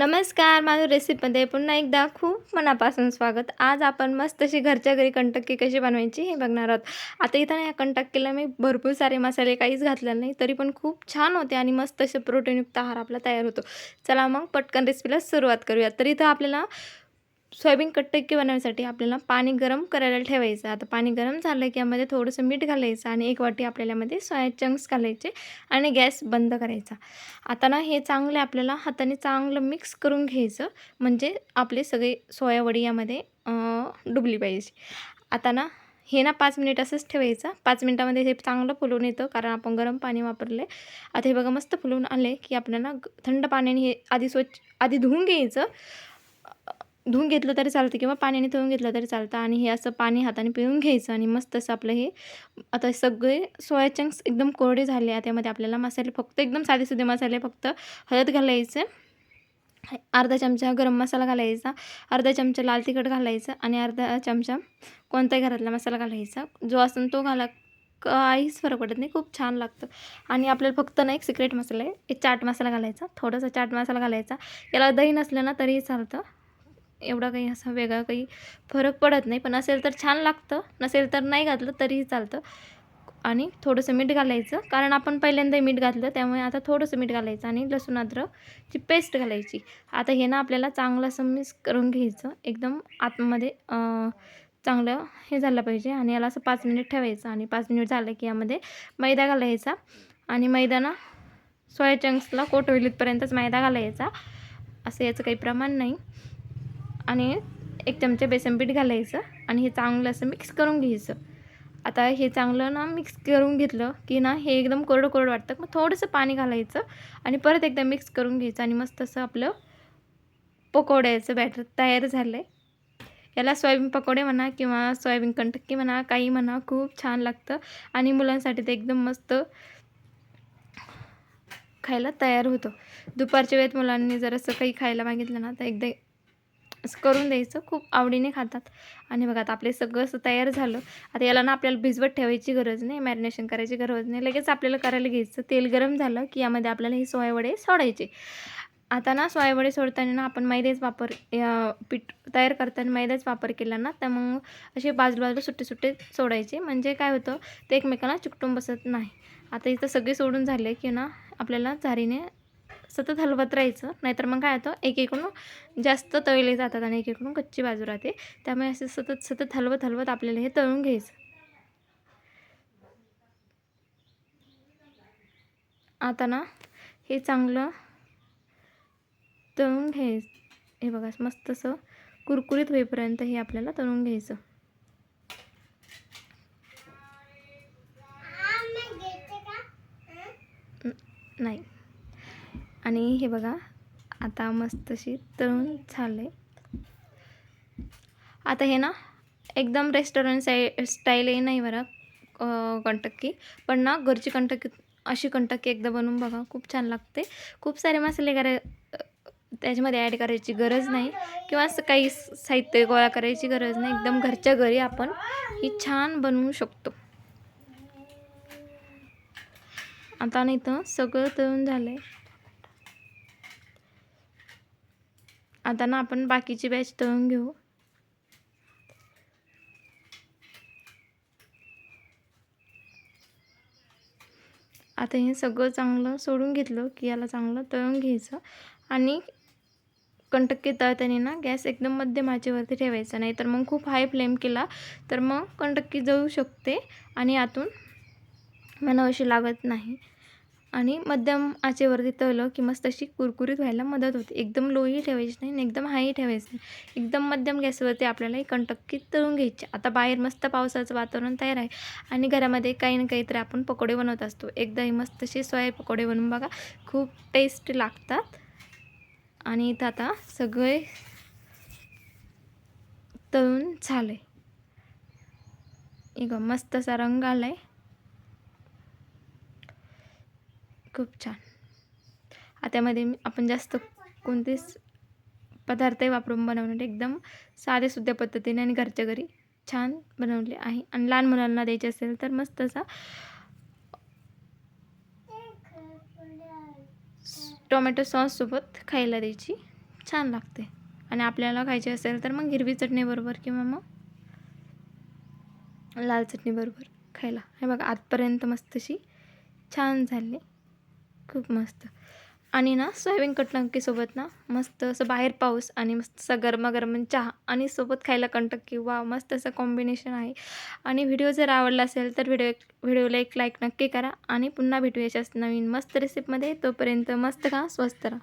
नमस्कार माझं रेसिपीमध्ये पुन्हा एकदा खूप मनापासून स्वागत. आज आपण मस्त अशी घरच्या घरी कंटक्की कशी बनवायची हे बघणार आहोत. आता इथं ना या कंटक्कीला मी भरपूर सारे मसाले काहीच घातलेले नाही तरी पण खूप छान होते आणि मस्त असे प्रोटीनयुक्त आहार आपला तयार होतो. चला मग पटकन रेसिपीला सुरुवात करूया तर इथं आपल्याला सोयाबीन कट्टक्की बनवण्यासाठी आपल्याला पाणी गरम करायला ठेवायचं. आता पाणी गरम झालं की यामध्ये थोडंसं मीठ घालायचं आणि एक वाटी आपल्याला यामध्ये सोया चंक्स घालायचे आणि गॅस बंद करायचा. आता ना हे चांगले आपल्याला हाताने चांगलं मिक्स करून घ्यायचं. म्हणजे आपले सगळे सोयावडी यामध्ये डुबली पाहिजे. आता ना हे ना पाच मिनिट असंच ठेवायचं. पाच मिनिटामध्ये हे चांगलं फुलून येतं कारण आपण गरम पाणी वापरले आता हे बघा मस्त फुलून आले की आपल्याला थंड पाण्याने हे आधी स्वच्छ आधी धुवून घ्यायचं. धुवून घेतलं तरी चालतं किंवा पाण्याने धुवून घेतलं तरी चालतं आणि हे असं पाणी हाताने पिळून घ्यायचं आणि मस्त असं आपलं हे आता सगळे सोया चंक्स एकदम कोरडे झाले आहे त्यामध्ये आपल्याला मसाले फक्त एकदम साधेसुधे मसाले फक्त हळद घालायचे अर्धा चमचा गरम मसाला घालायचा अर्धा चमचा लाल तिखट घालायचं आणि अर्धा चमचा कोणताही घरातला मसाला घालायचा. जो असेल तो घाला काहीच फरक पडत नाही खूप छान लागतं. आणि आपल्याला फक्त ना एक सिक्रेट मसाला आहे एक चाट मसाला घालायचा थोडासा चाट मसाला घालायचा. याला दही नसलं ना तरीही चालतं. एवढा काही असा वेगळा काही फरक पडत नाही. पण असेल तर छान लागतं नसेल तर नाही घातलं तरीही चालतं. आणि थोडंसं मीठ घालायचं. कारण आपण पहिल्यांदा मीठ घातलं त्यामुळे आता थोडंसं मीठ घालायचं आणि लसूण अद्रकची पेस्ट घालायची. आता हे ना आपल्याला चांगलं असं मिक्स करून घ्यायचं. एकदम आतमध्ये चांगलं हे झालं पाहिजे आणि याला असं पाच मिनिट ठेवायचं. आणि पाच मिनिट झालं की यामध्ये मैदा घालायचा. आणि मैदा ना सोया चंक्सला कोट होईल इथपर्यंतच मैदा घालायचा. असं याचं काही प्रमाण नाही. आणि एक चमचे बेसन पीठ घालायचं आणि हे चांगलं असं मिक्स करून घ्यायचं. आता हे चांगलं ना मिक्स करून घेतलं की ना हे एकदम कोरडं कोरडं वाटतं. मग थोडंसं पाणी घालायचं आणि परत एकदा मिक्स करून घ्यायचं आणि मस्त असं आपलं पकोड्याचं बॅटर तयार झालं आहे याला सोयाबीन पकोडे म्हणा किंवा सोयाबीन कंटक्की म्हणा काही म्हणा खूप छान लागतं. आणि मुलांसाठी ते एकदम मस्त खायला तयार होतं. दुपारच्या वेळेत मुलांनी जर असं काही खायला मागितलं ना तर एकदा करून द्यायचं. खूप आवडीने खातात. आणि बघा आता आपले सगळं असं तयार झालं. आता याला ना आपल्याला भिजवत ठेवायची गरज नाही मॅरिनेशन करायची गरज नाही. लगेच आपल्याला करायला घ्यायचं. तेल गरम झालं की यामध्ये आपल्याला हे सोयावडे सोडायचे. आता ना सोयावडे सोडताना ना आपण मैद्याच वापर या पीठ तयार करताना मैद्याच वापर केला ना तर मग असे बाजू बाजूला सुट्टे सुट्टे सोडायचे. म्हणजे काय होतं ते एकमेकांना चिकटून बसत नाही. आता इथं सगळे सोडून झाले की ना आपल्याला झारीने सतत हलवत राहायचं. नाहीतर मग काय होतं एक इकडून जास्त तळले जातात आणि एक इकडून कच्ची बाजू राहते. त्यामुळे असे सतत सतत हलवत हलवत आपल्याला हे तळून घ्यायचं. आता ना हे चांगलं तळून घ्यायचं. हे बघा मस्त असं कुरकुरीत होईपर्यंत हे आपल्याला तळून घ्यायचं. नाही. आणि हे बघा आता मस्त अशी तळून झाले आता हे ना एकदम रेस्टॉरंट साई स्टाईल नाही बरं कंटक्की पण ना घरची कंटक्की अशी कंटक्की एकदा बनवून बघा खूप छान लागते. खूप सारे मसाले करा त्याच्यामध्ये ॲड करायची गरज नाही. किंवा असं काही साहित्य गोळा करायची गरज नाही. एकदम घरच्या घरी आपण ही छान बनवू शकतो. आता नाही तर सगळं तळून आहे आता ना आपण बाकीची बॅच तळून घेऊ. आता हे सगळं चांगलं सोडून घेतलं की याला चांगलं तळून घ्यायचं. आणि कंटक्की तळताना ना गॅस एकदम मध्यम आचेवरती ठेवायचा. नाही तर मग खूप हाय फ्लेम केला तर मग कंटक्की जळू शकते आणि आतून म्हणावशी लागत नाही. आणि मध्यम आचेवरती तळलं की मस्त अशी कुरकुरीत व्हायला मदत होते. एकदम लोही ठेवायची नाही आणि एकदम हाई ठेवायचं नाही. एकदम मध्यम गॅसवरती आपल्याला ही कंटक्की तळून घ्यायची. आता बाहेर मस्त पावसाचं वातावरण तयार आहे आणि घरामध्ये काही ना काहीतरी आपण पकोडे बनवत असतो. एकदा ही मस्त असे सोया पकोडे बनवून बघा. खूप टेस्ट लागतात. आणि इथं आता सगळे तळून झालं. आहे मस्त असा रंग आला आहे खूप छान. आता त्यामध्ये आपण जास्त कोणतेच पदार्थही वापरून बनवणार एकदम साधेसुद्धा पद्धतीने आणि घरच्या घरी छान बनवले आहे. आणि लहान मुलांना द्यायचे असेल तर मस्त असा टोमॅटो सॉससोबत खायला द्यायची. छान लागते. आणि आपल्याला खायची असेल तर मग हिरवी चटणीबरोबर किंवा मग लाल चटणीबरोबर खायला. हे बघा आजपर्यंत मस्त अशी छान झाली. खूप मस्त. आणि ना सोयाबीन कटणकीसोबत ना मस्त असं बाहेर पाऊस आणि मस्त असं गरमागरम चहा आणि सोबत खायला कंटक्की वा मस्त असं कॉम्बिनेशन आहे. आणि व्हिडिओ जर आवडला असेल तर व्हिडिओ व्हिडिओला एक लाईक नक्की करा. आणि पुन्हा भेटू याच्याच नवीन मस्त रेसिपीमध्ये तोपर्यंत मस्त खा स्वस्त राहा.